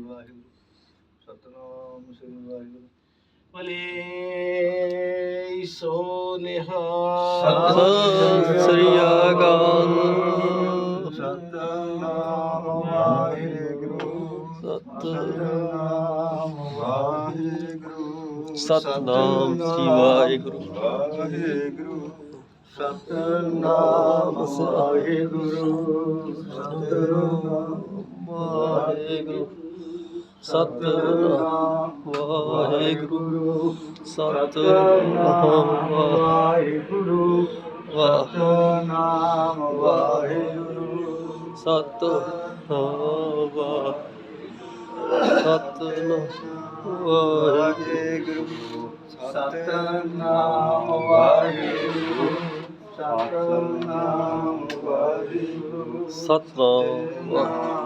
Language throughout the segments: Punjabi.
ਵਾਹਿਗੁਰੂ, ਸਤਨਾਮ, ਸ੍ਰੀ ਵਾਹਿਗੁਰੂ ਭਲੇ ਸੋ ਨਿਹਾਲ ਸਤਿ ਸ੍ਰੀ ਅਕਾਲ ਸਤਨਾਮ ਵਾਹਿਗੁਰੂ ਸਤਿਨਾਮ ਵਾਹਿਗੁਰੂ ਸਤਿਨਾਮ ਸ੍ਰੀ Waheguru Waheguru Satnam Waheguru Satnam Waheguru. Satnam Waheguru. Satnam Waheguru. Waheguru Satnam Waheguru. Satnam Waheguru Satnam Waheguru Satnam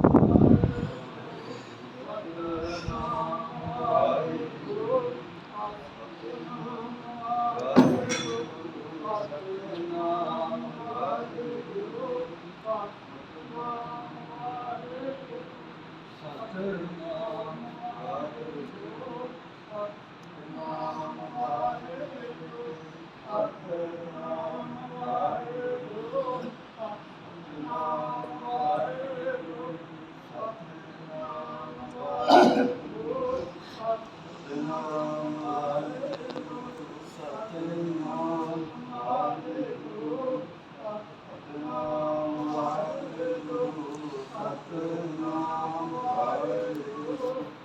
Thank you.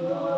Lord.